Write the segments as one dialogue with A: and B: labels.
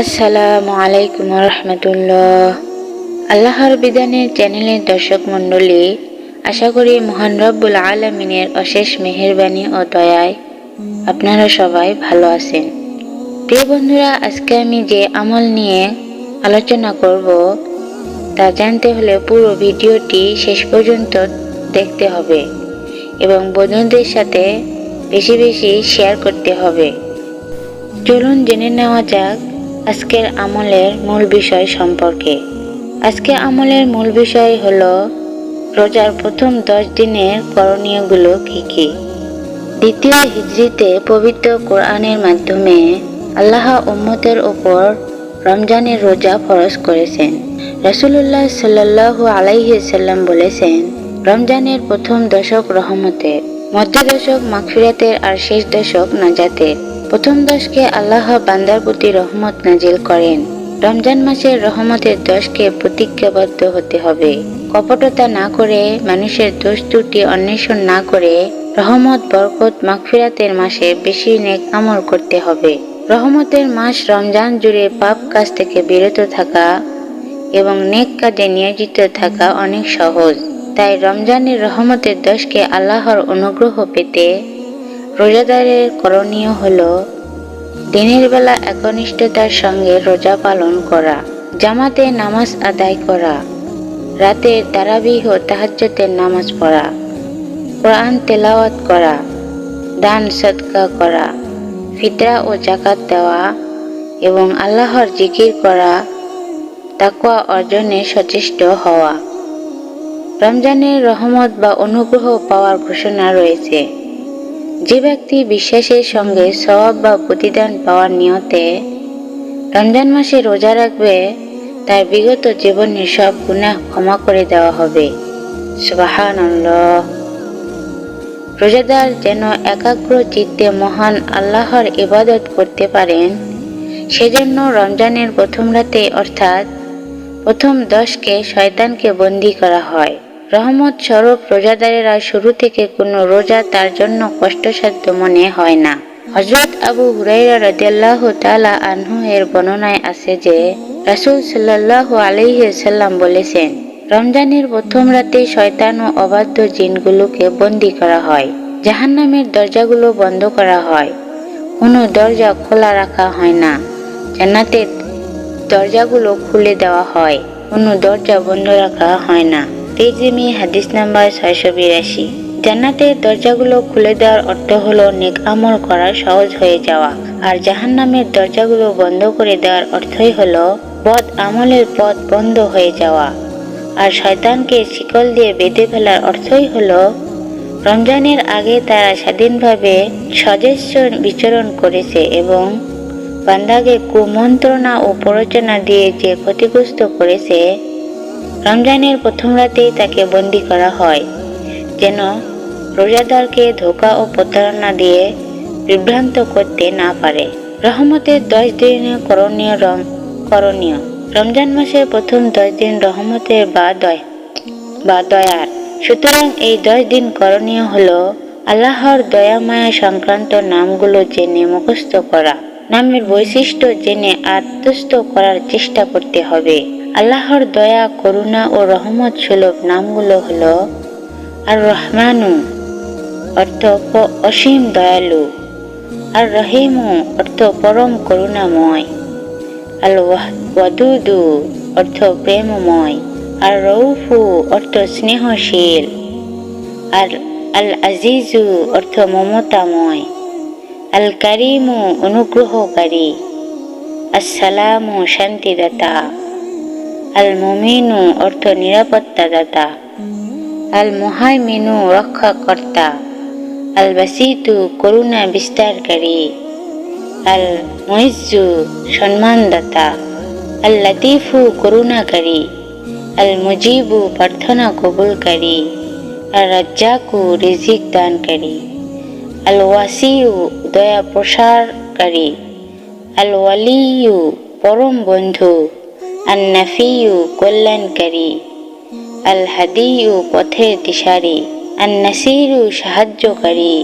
A: আসসালামু আলাইকুম রহমতুল্লাহ। আল্লাহর বিধানের চ্যানেলের দর্শক মণ্ডলী, আশা করি মহান রব্বুল আলমিনের অশেষ মেহেরবানি ও দয়ায় আপনারা সবাই ভালো আছেন। প্রিয় বন্ধুরা, আজকে আমি যে আমল নিয়ে আলোচনা করব, তা জানতে হলে পুরো ভিডিওটি শেষ পর্যন্ত দেখতে হবে এবং বন্ধুদের সাথে বেশি বেশি শেয়ার করতে হবে। চলুন জেনে নেওয়া যাক আজকের আমলের মূল বিষয় সম্পর্কে। আজকে আমলের মূল বিষয় হলো, রোজার প্রথম দশ দিনের করণীয়গুলো কি কি? দ্বিতীয় হিজড়িতে পবিত্র কোরআনের মাধ্যমে আল্লাহ উম্মতের ওপর রমজানের রোজা ফরজ করেছেন। রাসূলুল্লাহ সাল্লাল্লাহু আলাইহি সাল্লাম বলেছেন, রমজানের প্রথম দশক রহমতের মধ্য দশক মাগফিরাতের আর শেষ দশক নাজাতের। প্রথম দশকে আল্লাহ বান্দার প্রতি রহমত নাজিল করেন। রমজান মাসের রহমতের দশকে প্রতিজ্ঞাবদ্ধ হতে হবে। কপটতা না করে, মানুষের দোষ ত্রুটি অন্বেষণ না করে, রহমত, বরকত, মাগফিরাতের মাসে বেশি নেক আমল করতে হবে। রহমতের মাস রমজান জুড়ে পাপ কাজ থেকে বিরত থাকা এবং নেক কাজে নিয়োজিত থাকা অনেক সহজ। তাই রমজানের রহমতের দশকে আল্লাহর অনুগ্রহ পেতে রোজাদারের করণীয় হল দিনের বেলা একনিষ্ঠতার সঙ্গে রোজা পালন করা, জামাতে নামাজ আদায় করা রাতের তারাবিহ তাহাজ্জতের নামাজ পড়া, কোরআন তেলাওয়াত করা, দান সৎকা করা, ফিতরা ও জাকাত দেওয়া এবং আল্লাহর জিকির করা, তাকওয়া অর্জনে সচেষ্ট হওয়া। রমজানের রহমত বা অনুগ্রহ পাওয়ার ঘোষণা রয়েছে। যে ব্যক্তি বিশ্বাসের সঙ্গে সওয়াব বা প্রতিদান পাওয়ার নিয়তে রমজান মাসে রোজা রাখবে, তার বিগত জীবনের সব গুনাহ ক্ষমা করে দেওয়া হবে। রোজাদার যেন একাগ্র চিত্তে মহান আল্লাহর ইবাদত করতে পারেন, সেজন্য রমজানের প্রথম রাতে অর্থাৎ প্রথম দশকে শয়তানকে বন্দী করা হয়। রহমত স্বরূপ রোজাদারেরা শুরু থেকে কোনো রোজা তার জন্য কষ্টসাধ্য মনে হয় না। হজরত আবু হুরাইরা রাদিয়াল্লাহু তালা আনহু এর বর্ণনায় আছে যে, রাসূল সাল্লাল্লাহু আলাইহি সাল্লাম বলেছেন, রমজানের প্রথম রাতে শয়তান ও অবাধ্য জিনগুলোকে বন্দি করা হয়, জাহান্নামের দরজাগুলো বন্ধ করা হয়, কোনো দরজা খোলা রাখা হয় না, জান্নাতের দরজাগুলো খুলে দেওয়া হয়, কোনো দরজা বন্ধ রাখা হয় না। তেজিমি হাদিস নাম্বার ছয়শো বিরাশি। জান্নাতের দরজাগুলো খুলে দেওয়ার অর্থ হলো নেক আমল করা সহজ হয়ে যাওয়া। আর জাহান্নামের দরজাগুলো বন্ধ করে দেওয়ার অর্থই হলো বদ আমলের পথ বন্ধ হয়ে যাওয়া। আর শয়তানকে শিকল দিয়ে বেঁধে ফেলার অর্থই হলো রমজানের আগে তারা স্বাধীনভাবে সদস্য বিচরণ করেছে এবং বান্দাকে কুমন্ত্রণা ও প্ররোচনা দিয়ে যে ক্ষতিগ্রস্ত করেছে রমজানের প্রথম রাতেই তাকে বন্দি করা হয়, যেন রোজাদারকে ধোকা ও প্রতারণা দিয়ে বিভ্রান্ত করতে না পারে। রহমতের দশ দিনের করণীয় রম, করণীয়। রমজান মাসের প্রথম দশ দিন রহমতের বা দয়, বা দয়ার। সুতরাং এই দশ দিন করণীয় হলো আল্লাহর দয়া মায়া সংক্রান্ত নামগুলো জেনে মুখস্থ করা। নামের বৈশিষ্ট্য জেনে আত্মস্থ করার চেষ্টা করতে হবে। আল্লাহর দয়া, করুণা ও রহমত সুলভ নামগুলো হলো আর রহমানু অর্থ অসীম দয়ালু। আর রহিমু অর্থ পরম করুণাময়। আল ওয়াদুদু অর্থ প্রেমময়। আর রৌফু অর্থ স্নেহশীল। আর আল আজিজু অর্থ মমতাময়। আল কারিমু অনুগ্রহকারী। আসসালামু, শান্তিদাতা। আল মুমিনু অর্থ নিরাপত্তাদাতা আল মুহাইমিনু রক্ষাকর্তা। আল বাসিতু করুণা বিস্তারকারী। আল মুইজ্জু সম্মানদাতা। আল লতিফু করুণাকারী। আল মুজিবু প্রার্থনা কবুলকারী। আর রাজ্জাকু রিজিক দানকারী। আল ওয়াসিউ দয়া প্রসারকারী। আল ওয়ালিয়ু পরম বন্ধু। আল নাফিউ কল্যাণকারী আল হাদিউ পথের দিশারি আল নাসিরু সাহায্যকারী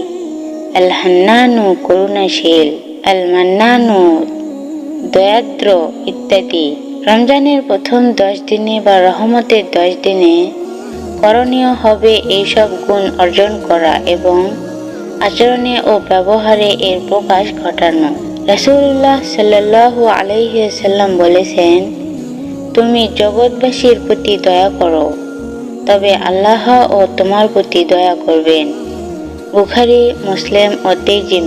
A: আল হান্নানু করুণাশীল আল মান্নানু দয়াদ্র ইত্যাদি রমজানের প্রথম দশ দিনে বা রহমতের দশ দিনে করণীয় হবে এইসব গুণ অর্জন করা এবং আচরণে ও ব্যবহারে এর প্রকাশ ঘটানো। রাসূলুল্লাহ সাল্লাল্লাহু আলাইহি সাল্লাম বলেছেন তুমি জগৎবাসীর প্রতি দয়া করো। তবে আল্লাহ ও তোমার প্রতি দয়া করবেন। বুখারি, মুসলিম ও তেজিম